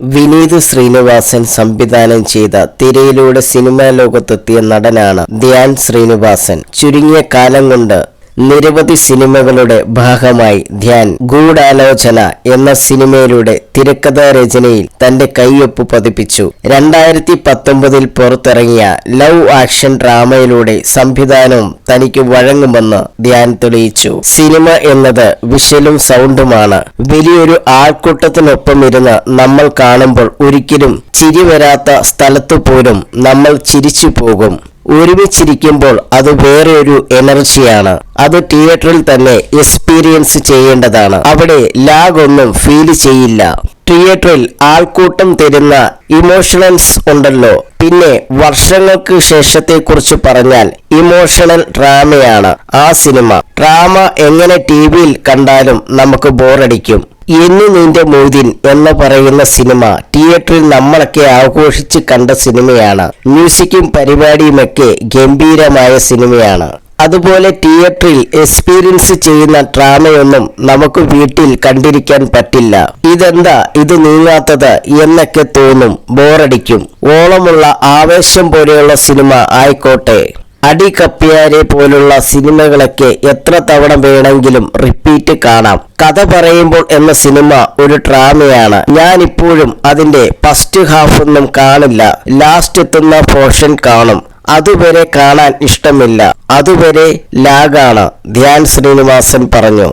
വിനീത് ശ്രീനിവാസൻ സംവിധാനം ചെയ്ത തിരയിലൂടെ സിനിമാ ലോകത്തെത്തിയ നടനാണ് ധ്യാൻ ശ്രീനിവാസൻ. ചുരുങ്ങിയ കാലം കൊണ്ട് നിരവധി സിനിമകളുടെ ഭാഗമായി ധ്യാൻ ഗൂഢാലോചന എന്ന സിനിമയിലൂടെ തിരക്കഥ രചനയിൽ തന്റെ കൈയൊപ്പ് പതിപ്പിച്ചു. രണ്ടായിരത്തി പത്തൊമ്പതിൽ പുറത്തിറങ്ങിയ ലവ് ആക്ഷൻ ഡ്രാമയിലൂടെ സംവിധാനവും തനിക്ക് വഴങ്ങുമെന്ന് ധ്യാൻ തെളിയിച്ചു. സിനിമ എന്നത് വിഷ്വലും സൗണ്ടുമാണ്. വലിയൊരു ആൾക്കൂട്ടത്തിനൊപ്പം ഇരുന്ന് നമ്മൾ കാണുമ്പോൾ ഒരിക്കലും ചിരി വരാത്ത സ്ഥലത്തു പോലും നമ്മൾ ചിരിച്ചു പോകും. ഒരുമിച്ചിരിക്കുമ്പോൾ അത് വേറൊരു എനർജിയാണ്. അത് തിയേറ്ററിൽ തന്നെ എക്സ്പീരിയൻസ് ചെയ്യേണ്ടതാണ്. അവിടെ ലാഗ് ഒന്നും ഫീൽ ചെയ്യില്ല. തിയേറ്ററിൽ ആൾക്കൂട്ടം തരുന്ന ഇമോഷണൽസ് ഉണ്ടല്ലോ. പിന്നെ വർഷങ്ങൾക്ക് ശേഷത്തെക്കുറിച്ച് പറഞ്ഞാൽ ഇമോഷണൽ ഡ്രാമയാണ് ആ സിനിമ. ഡ്രാമ എങ്ങനെ ടി വിയിൽ കണ്ടാലും നമുക്ക് ബോറടിക്കും. എന്നു നിന്റെ മൊയ്തീൻ എന്ന് പറയുന്ന സിനിമ തിയേറ്ററിൽ നമ്മളൊക്കെ ആഘോഷിച്ച് കണ്ട സിനിമയാണ്. മ്യൂസിക്കും പരിപാടിയുമൊക്കെ ഗംഭീരമായ സിനിമയാണ്. അതുപോലെ തിയേറ്ററിൽ എക്സ്പീരിയൻസ് ചെയ്യുന്ന ഡ്രാമയൊന്നും നമുക്ക് വീട്ടിൽ കണ്ടിരിക്കാൻ പറ്റില്ല. ഇതെന്താ? ഇത് നീങ്ങാത്തത് എന്നൊക്കെ തോന്നും ബോറടിക്കും. ഓളമുള്ള ആവേശം പോലെയുള്ള സിനിമ ആയിക്കോട്ടെ. അടി കപ്പിയാരെ പോലുള്ള സിനിമകളൊക്കെ എത്ര തവണ വേണമെങ്കിലും റിപ്പീറ്റ് കാണാം. കഥ പറയുമ്പോൾ എന്ന സിനിമ ഒരു ഡ്രാമയാണ്. ഞാൻ ഇപ്പോഴും അതിന്റെ ഫസ്റ്റ് ഹാഫ് ഒന്നും കാണില്ല. ലാസ്റ്റ് എത്തുന്ന പോർഷൻ കാണും. അതുവരെ കാണാൻ ഇഷ്ടമില്ല. അതുവരെ ലാഗാണ്. ധ്യാൻ ശ്രീനിവാസൻ പറഞ്ഞു.